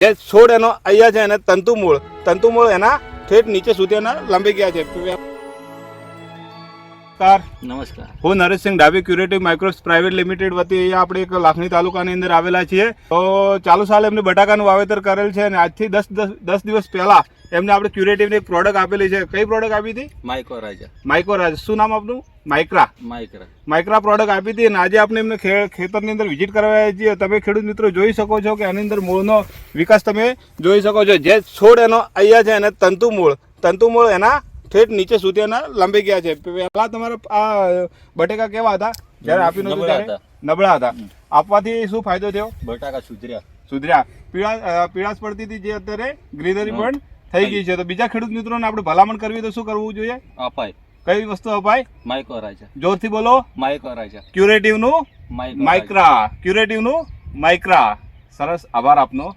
જે છોડ એનો અહીંયા છે એને તંતુમૂળ. તંતુમૂળ એના ઠેઠ નીચે સુધી એના લંબી ગયા છે. નમસ્કાર. નમસ્કાર. હું નરેશસિંહ ડાબી ક્યુરેટિવ માઇક્રોસ પ્રાઇવેટ લિમિટેડ વતી આપણે એક લાખણી તાલુકાની અંદર આવેલા છીએ. તો ચાલુ સાલ એમને બટાકાનું વાવેતર કરેલ છે અને આજથી દસ દસ દિવસ પહેલા એમને આપણે ક્યુરેટિવની એક પ્રોડક્ટ આપેલી છે. કઈ પ્રોડક્ટ આપી હતી? માઇકો રાજા માઇક્રોરાજ શું નામ આપનું? માઇક્રા માઇક્રા માઇક્રા પ્રોડક્ટ આપી હતી અને આજે આપણે એમને ખેતરની અંદર વિઝિટ કરવા છીએ. તમે ખેડૂત મિત્રો જોઈ શકો છો કે આની અંદર મૂળનો વિકાસ તમે જોઈ શકો છો. જે છોડ એનો અહીંયા છે એને તંતુ મૂળ તંતુ મૂળ એના ઠેઠ નીચે સુધીના લંબી ગયા છે. પહેલા તમારા આ બટેકા કેવા હતા? જ્યારે આપી નહોતું નબળા ત્યારે નબળા હતા. આપવાથી શું ફાયદો થયો? બટાકા સુધર્યા. સુધર્યા. પીળા પીળાશ પડતી હતી જે અત્યારે ગ્રીનરી પણ થઈ ગઈ છે. તો બીજા ખેડૂત મિત્રોને આપણે ભલામણ કરવી તો શું કરવું જોઈએ? અપાય. કઈ વસ્તુ અપાય? માઇકો રાજા જોરથી બોલો. માઇકો રાજા ક્યુરેટિવનું માઇકો રાજા. માઇક્રા. ક્યુરેટિવનું માઇક્રા. સરસ આભાર આપનો.